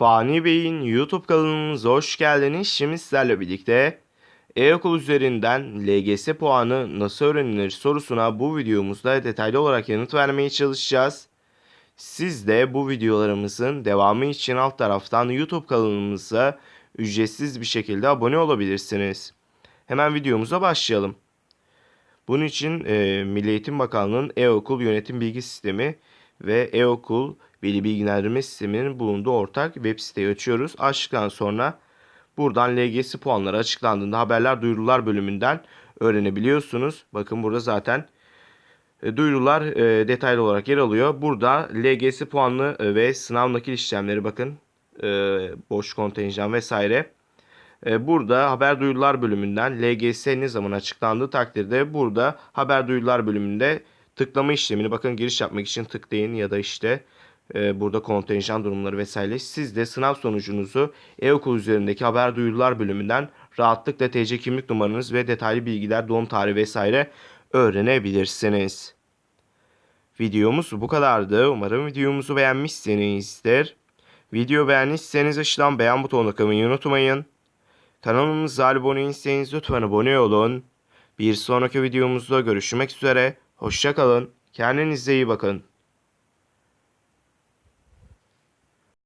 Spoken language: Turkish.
Fani Bey'in YouTube kanalımıza hoş geldiniz. Şimdi sizlerle birlikte e-okul üzerinden LGS puanı nasıl öğrenilir sorusuna bu videomuzda detaylı olarak yanıt vermeye çalışacağız. Siz de bu videolarımızın devamı için alt taraftan YouTube kanalımıza ücretsiz bir şekilde abone olabilirsiniz. Hemen videomuza başlayalım. Bunun için e, Milli Eğitim Bakanlığı'nın e-okul yönetim bilgi sistemi ve e-okul veli bilgilendirme sisteminin bulunduğu ortak web siteyi açıyoruz. Açtıktan sonra buradan LGS puanları açıklandığında haberler duyurular bölümünden öğrenebiliyorsunuz. Bakın burada zaten e, duyurular e, detaylı olarak yer alıyor. Burada LGS puanlı e, ve sınav nakil işlemleri bakın boş kontenjan vesaire. Burada haber duyurular bölümünden LGS ne zaman açıklandığı takdirde burada haber duyurular bölümünde tıklama işlemini bakın giriş yapmak için tıklayın ya da işte burada kontenjan durumları vesaire. Siz de sınav sonucunuzu e-okul üzerindeki haber duyurular bölümünden rahatlıkla TC kimlik numaranız ve detaylı bilgiler, doğum tarihi vesaire öğrenebilirsiniz. Videomuz bu kadardı. Umarım videomuzu beğenmişsinizdir. Video beğendiyseniz aşağıdan beğen butonuna kılmayı unutmayın. Kanalımıza abone değilseniz lütfen abone olun. Bir sonraki videomuzda görüşmek üzere. Hoşçakalın. Kendinize iyi bakın.